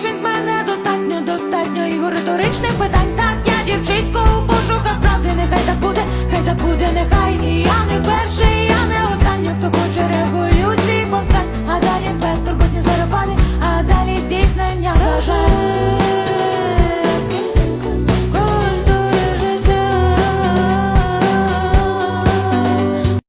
рішень з мене достатньо, достатньо його риторичних питань. Так я дівчинську у пошуках правди, нехай так буде, хай так буде, нехай.